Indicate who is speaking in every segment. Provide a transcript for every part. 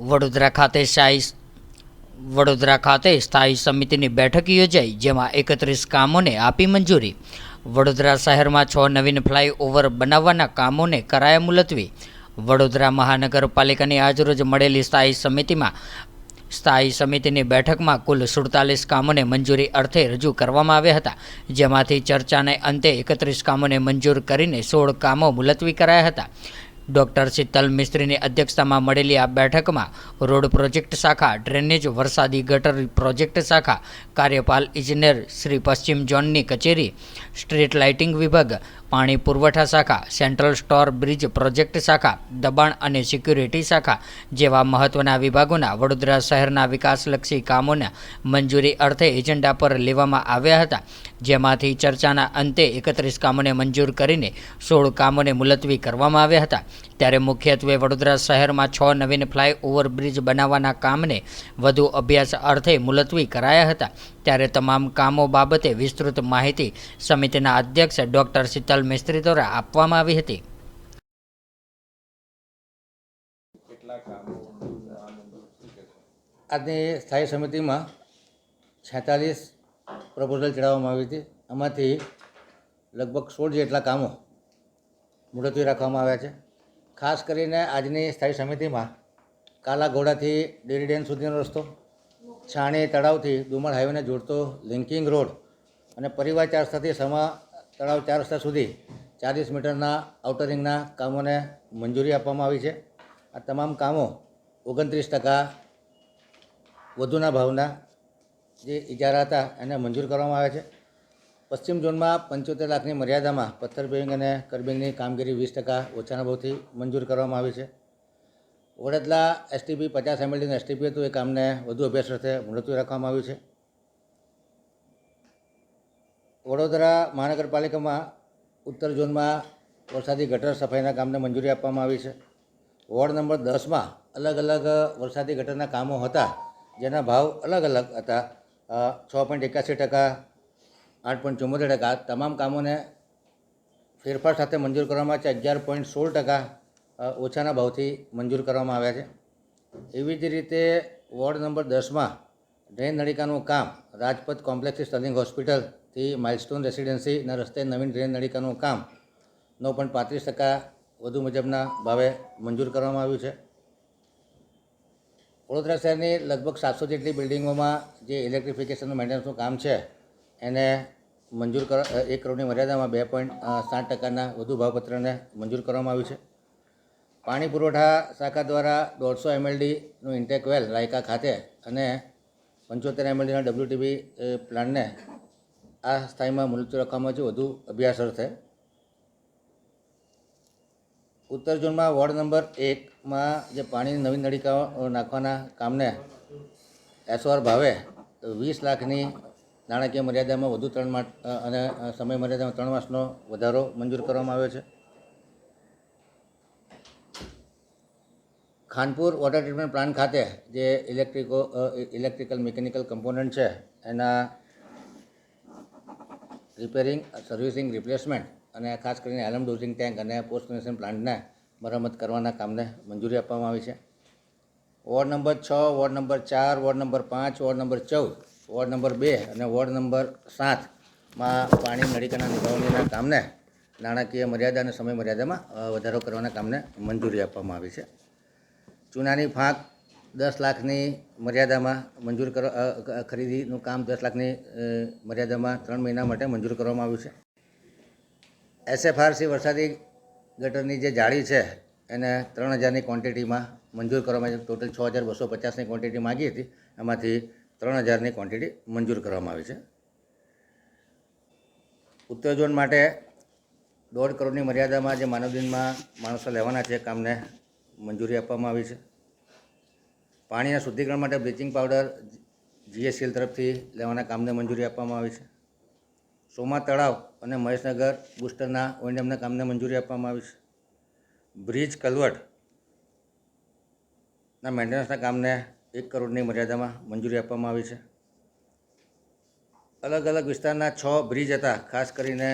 Speaker 1: વડોદરા ખાતે શાહી વડોદરા ખાતે સ્થાયી સમિતિની બેઠક યોજાઈ, જેમાં એકત્રીસ કામોને આપી મંજૂરી. વડોદરા શહેરમાં છ નવીન ફ્લાયઓવર બનાવવાના કામોને કરાયા મુલતવી વડોદરા મહાનગરપાલિકાની આજરોજ મળેલી સ્થાયી સમિતિમાં સ્થાયી સમિતિની બેઠકમાં કુલ સુડતાલીસ કામોને મંજૂરી અર્થે રજૂ કરવામાં આવ્યા હતા, જેમાંથી ચર્ચાને અંતે એકત્રીસ કામોને મંજૂર કરીને સોળ કામો મુલતવી કરાયા હતા. ડૉક્ટર શીતલ મિસ્ત્રીની અધ્યક્ષતામાં મળેલી આ બેઠકમાં રોડ પ્રોજેક્ટ શાખા, ડ્રેનેજ, વરસાદી ગટર પ્રોજેક્ટ શાખા, કાર્યપાલ ઇજનેર શ્રી પશ્ચિમ ઝોનની કચેરી, સ્ટ્રીટ લાઇટિંગ વિભાગ, પાણી પુરવઠા શાખા, સેન્ટ્રલ સ્ટોર બ્રિજ પ્રોજેક્ટ શાખા, દબાણ અને સિક્યુરિટી શાખા જેવા મહત્ત્વના વિભાગોના વડોદરા શહેરના વિકાસલક્ષી કામોના મંજૂરી અર્થે એજન્ડા પર લેવામાં આવ્યા હતા. જેમાંથી ચર્ચાના અંતે એકત્રીસ કામોને મંજૂર કરીને સોળ કામોને મુલતવી કરવામાં આવ્યા હતા. ત્યારે મુખ્યત્વે વડોદરા શહેરમાં છ નવીન ફ્લાયઓવર બ્રિજ બનાવવાના કામને વધુ અભ્યાસ અર્થે મુલતવી કરાયા હતા. ત્યારે તમામ કામો બાબતે વિસ્તૃત માહિતી સમિતિના અધ્યક્ષ ડૉક્ટર શીતલ મિસ્ત્રી દ્વારા આપવામાં આવી હતી.
Speaker 2: આજની સ્થાયી સમિતિમાં છેતાલીસ પ્રપોઝલ ચડાવવામાં આવી હતી. એમાંથી લગભગ સોળ જેટલા કામો મુલતવી રાખવામાં આવ્યા છે. ખાસ કરીને આજની સ્થાયી સમિતિમાં કાલા ઘોડાથી ડેરી ડેમ સુધીનો રસ્તો, છાણી તળાવથી ડુમર હાઈવેને જોડતો લિંકિંગ રોડ અને પરિવાર ચાર રસ્તાથી સમા તળાવ ચાર રસ્તા સુધી ચાલીસ મીટરના આઉટરિંગના કામોને મંજૂરી આપવામાં આવી છે. આ તમામ કામો ઓગણત્રીસ ટકા વધુના ભાવના જે ઇજારા હતા એને મંજૂર કરવામાં આવે છે. પશ્ચિમ ઝોનમાં પંચોતેર લાખની મર્યાદામાં પથ્થર બેંગ અને કરબિંગની કામગીરી વીસ ટકા ઓછાના ભાવથી મંજૂર કરવામાં આવી છે. વડોદરા એસટીપી પચાસ એમએલડીનું એસટીપી હતું, એ કામને વધુ અભ્યાસ અર્થે મુલતવી રાખવામાં આવ્યું છે. વડોદરા મહાનગરપાલિકામાં ઉત્તર ઝોનમાં વરસાદી ગટર સફાઈના કામને મંજૂરી આપવામાં આવી છે. વોર્ડ નંબર દસમાં અલગ અલગ વરસાદી ગટરના કામો હતા, જેના ભાવ અલગ અલગ હતા. છ પોઈન્ટ એકાસી ટકા, આઠ પોઈન્ટ ચુમ્મોતેર ટકા તમામ કામોને ફેરફાર સાથે મંજૂર કરવામાં આવે છે. અગિયાર પોઈન્ટ સોળ ટકા ઓછાના ભાવથી મંજૂર કરવામાં આવ્યા છે. એવી જ રીતે વોર્ડ નંબર દસમાં ડ્રેન નળિકાનું કામ, રાજપથ કોમ્પ્લેક્સથી સ્ટર્લિંગ હોસ્પિટલથી માઇલસ્ટોન રેસિડેન્સીના રસ્તે નવીન ડ્રેન નળિકાનું કામ, નવ પોઈન્ટ પાંત્રીસ ટકા વધુ મુજબના ભાવે મંજૂર કરવામાં આવ્યું છે. વડોદરા શહેરની લગભગ સાતસો જેટલી બિલ્ડિંગોમાં જે ઇલેક્ટ્રિફિકેશનનું મેન્ટેનન્સનું કામ છે, એને મંજૂર કર એક કરોડની મર્યાદામાં બે પોઈન્ટ સાત ટકાના વધુ ભાવપત્રને મંજૂર કરવામાં આવ્યું છે. પાણી પુરવઠા શાખા દ્વારા દોઢસો એમએલડીનું ઇન્ટેક વેલ રાયકા ખાતે અને પંચોતેર એમએલડીના ડબ્લ્યુટીબી પ્લાન્ટને આ સ્થાયીમાં મુલતવી રાખવામાં છે. વધુ અભ્યાસ અર્થે ઉત્તર ઝોનમાં વોર્ડ નંબર એકમાં જે પાણીની નવી નળીકાઓ નાખવાના કામને એસઓઆર ભાવે વીસ લાખની નાણાકીય મર્યાદામાં વધુ ત્રણ માસ અને સમય મર્યાદામાં ત્રણ માસનો વધારો મંજૂર કરવામાં આવ્યો છે. ખાનપુર વોટર ટ્રીટમેન્ટ પ્લાન્ટ ખાતે જે ઇલેક્ટ્રિકો ઇલેક્ટ્રિકલ મિકેનિકલ કમ્પોનન્ટ છે, એના રિપેરિંગ સર્વિસિંગ રિપ્લેસમેન્ટ અને ખાસ કરીને એલમ ડોઝિંગ ટેન્ક અને પોસ્ટ કનેક્શન પ્લાન્ટને મરામત કરવાના કામને મંજૂરી આપવામાં આવી છે. વોર્ડ નંબર છ, વોર્ડ નંબર ચાર, વોર્ડ નંબર પાંચ, વોર્ડ નંબર ચૌદ, વોર્ડ નંબર બે અને વોર્ડ નંબર સાતમાં પાણી નળિકાના નિભાવણીના કામને નાણાકીય મર્યાદા અને સમય મર્યાદામાં વધારો કરવાના કામને મંજૂરી આપવામાં આવી છે. ચૂનાની ફાંક દસ લાખની મર્યાદામાં મંજૂર કરવા ખરીદીનું કામ દસ લાખની મર્યાદામાં ત્રણ મહિના માટે મંજૂર કરવામાં આવ્યું છે. એસએફઆરસી વરસાદી ગટરની જે જાળી છે, એને ત્રણ હજારની ક્વોન્ટિટીમાં મંજૂર કરવામાં આવી ટોટલ છ હજાર બસો પચાસની ક્વોન્ટિટી માગી હતી. એમાંથી ત્રણ હજારની ક્વોન્ટિટી મંજૂર કરવામાં આવી છે. ઉત્તર ઝોન માટે દોઢ કરોડની મર્યાદામાં જે માનવ દિનમાં માણસો લેવાના છે કામને મંજૂરી આપવામાં આવી છે. પાણીના શુદ્ધિકરણ માટે બ્લીચિંગ પાવડર જીએસસીએલ તરફથી લેવાના કામને મંજૂરી આપવામાં આવી છે. સોમા તળાવ અને મહેશનગર બુસ્ટરના ઓએનએમના કામને મંજૂરી આપવામાં આવી છે. બ્રિજ કલવર્ટના મેન્ટેનન્સના કામને એક કરોડની મર્યાદામાં મંજૂરી આપવામાં આવી છે. અલગ અલગ વિસ્તારના છ બ્રિજ હતા, ખાસ કરીને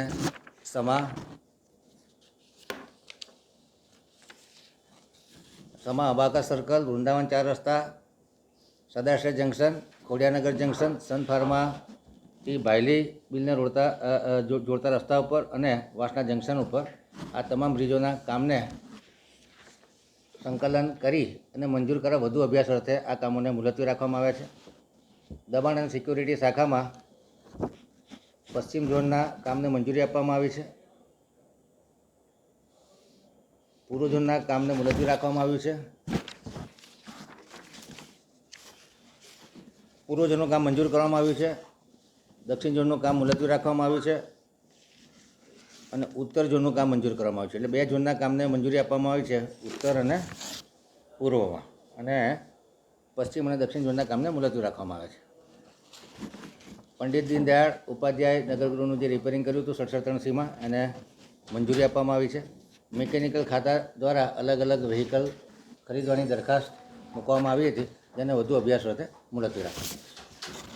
Speaker 2: સમા સમા અબાકા સર્કલ વૃંદાવન ચાર રસ્તા, Sadashay junction Khodiyarnagar junction Sun ફાર્માથી Bhayli બિલને રોડતા જોડતા રસ્તા ઉપર અને વાસના જંકશન ઉપર આ તમામ બ્રિજોના કામને સંકલન કરી અને મંજૂર કરવા વધુ અભ્યાસ અર્થે આ કામોને મુલતવી રાખવામાં આવ્યા છે. દબાણ અને સિક્યુરિટી શાખામાં પશ્ચિમ ઝોનના કામને મંજૂરી આપવામાં આવી છે. પૂર્વ ઝોનના કામને મુલતવી રાખવામાં આવ્યું છે. પૂર્વ ઝોનનું કામ મંજૂર કરવામાં આવ્યું છે. દક્ષિણ ઝોનનું કામ મુલતવી રાખવામાં આવ્યું છે અને ઉત્તર ઝોનનું કામ મંજૂર કરવામાં આવ્યું છે. એટલે બે ઝોનના કામને મંજૂરી આપવામાં આવી છે ઉત્તર અને પૂર્વમાં. અને પશ્ચિમ અને દક્ષિણ ઝોનના કામને મુલતવી રાખવામાં આવે છે. પંડિત દીનદયાળ ઉપાધ્યાય નગરગૃહનું જે રિપેરિંગ કર્યું હતું સડસઠ ત્રણ સીમાં એને મંજૂરી આપવામાં આવી છે. મિકેનિકલ ખાતા દ્વારા અલગ અલગ વ્હીકલ ખરીદવાની દરખાસ્ત મૂકવામાં આવી હતી, જેને વધુ અભ્યાસ અર્થે મુલતવી રાખવામાં